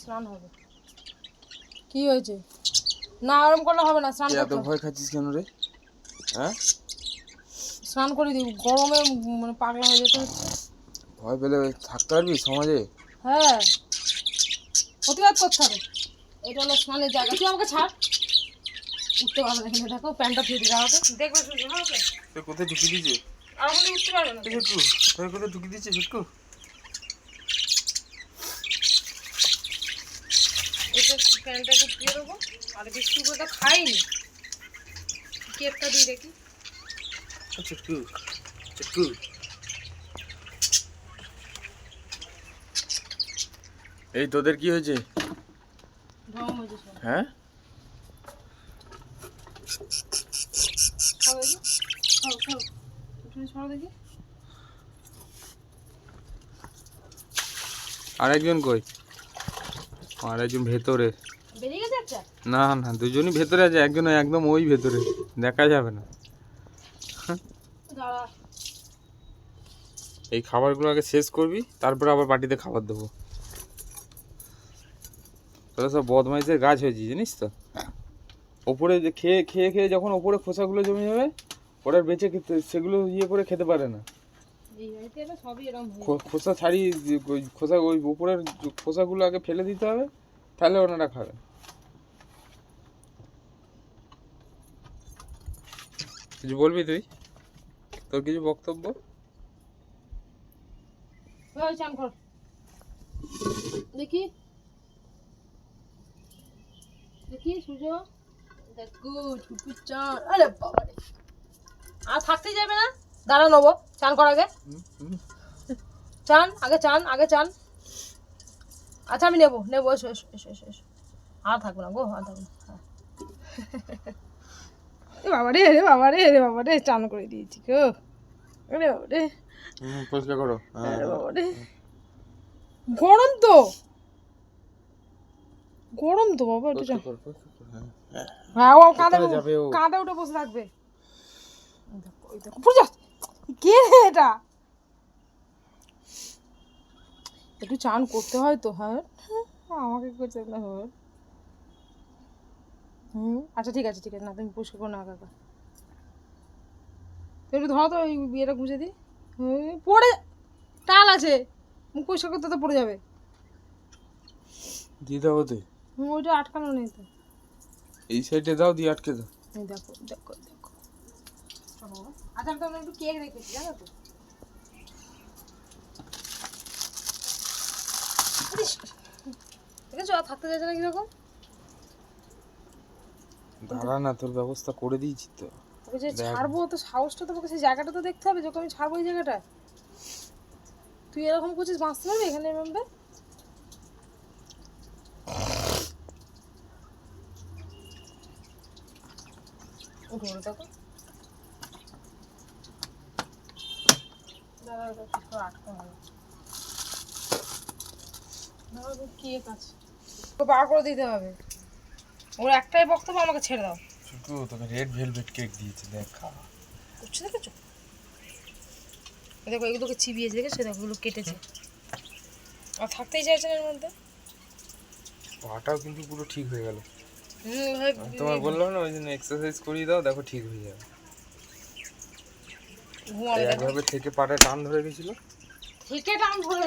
স্নান হবে। কি হয়েছে? না আরাম করলে হবে না স্নান এত করতে ভয় খাচ্ছিস কেন রে? হ্যাঁ? স্নান করে দিই গরমে মানে পাগলা হয়ে যেতে ভয় পেলে থাকতে পারবি সমাজে? হ্যাঁ। প্রতিবাদ করতে হবে। এটা হলো স্নানের জায়গা। তুই আমাকে ছাড়। উঠতে পারবে না কিন্তু দেখো প্যান্টটা ফিরে দেওয়া হবে দেখবে শুধু তুই কোথায় ঢুকিয়ে দিয়েছে? আর আমাকে উঠতে পারবে না। কোথায় ঢুকিয়ে দিয়েছে ছুটকু একটু দিয়ে দেবো। আর বিস্কুট তো খাইনি। কেকটা দিয়ে দেখি। ছুটকু ছুটকু এই তোদের কি হয়েছে? হ্যাঁ? খাও দেখি। খাও খাও। একটু সরো দেখি। আর একজন কই? আর একজন ভেতরে। না না দুজনই ভেতরে আছে একজন একদম ওই ভেতরে দেখা যাবে না। এই খাবারগুলো আগে শেষ করবি তারপরে আবার পার্টিতে খাবার দেবো। তোরা সব বদমাইশের গাছ হয়েছি জানিস তো? ওপরে যে খেয়ে খেয়ে খেয়ে যখন ওপরে খোসাগুলো জমে যাবে ওরা বেঁচে খেতে সেগুলো ইয়ে করে খেতে পারে না। খোসা ছাড়িয়ে খোসা ওই উপরের খোসাগুলো আগে ফেলে দিতে হবে তাহলে ওনারা খাবে। কিছু বলবি তুই? তোর কিছু বক্তব্য? দেখি। দেখি সূর্য দেখো ছুটু চান। আরে বাবা আর থাকতেই যাবে না? দাঁড়া নেব। চান কর আগে। চান আগে চান আগে চান। আচ্ছা আমি নেব নেব এসো এসো এসো এসো এসো। আর থাকব না গো আর থাকব না। হ্যাঁ। চান করে দিয়েছি গো। পরিষ্কার করো। হ্যাঁ আরে রে। গরম তো। গরম তো বাবা হ্যাঁ। হ্যাঁ ও বসে থাকবে। কে এটা? একটু চান করতে হয় তো হ্যাঁ। আমাকে করতে না হয়। হুম? আচ্ছা ঠিক আছে ঠিক আছে। না তুমি পরিষ্কার করো না কাকা একটু ধরো তো ওই বিয়েটা গুঁজে দিই। পড়ে টাল আছে। মুখ পরিষ্কার করতে তো পড়ে যাবে। দিয়ে দাও তুই ওইটা আটকানো নেই তো। এই সাইডে দাও দিয়ে আটকে দাও। এই দেখো দেখো দেখো। আচ্ছা আমি তো একটু কেক রেখেছি জানো তো? দেখেছ আর থাকতে চাইছে না কীরকম? দাঁড়া না তোর ব্যবস্থা করে দিয়েছি তো। তোকে যে ছাড়বো তো সাহসটা তোমাকে সেই জায়গাটা তো দেখতে হবে যখন আমি ছাড়বো এই জায়গাটা। তুই এরকম করছিস বাঁচতে পারবি এখানে ওকে বার করে দিতে হবে। ওর একটাই বক্তব্য আমাকে ছেড়ে দাও। শুধু তোকে রেড ভেলভেট কেক দিয়েছে দেখ। করছে দেখেছ? দেখো এগুলোকে চিবিয়েছে দেখেছ? দেখো এগুলো কেটেছে। আর থাকতেই চাইছে না এর মধ্যে। পাটাও কিন্তু পুরো ঠিক হয়ে গেল। তোমার বললাম না ওই জন্য এক্সারসাইজ করিয়ে দাও দেখো ঠিক হয়ে যাবে। একভাবে থেকে পাটা টান ধরে গেছিল। থেকে টান ধরে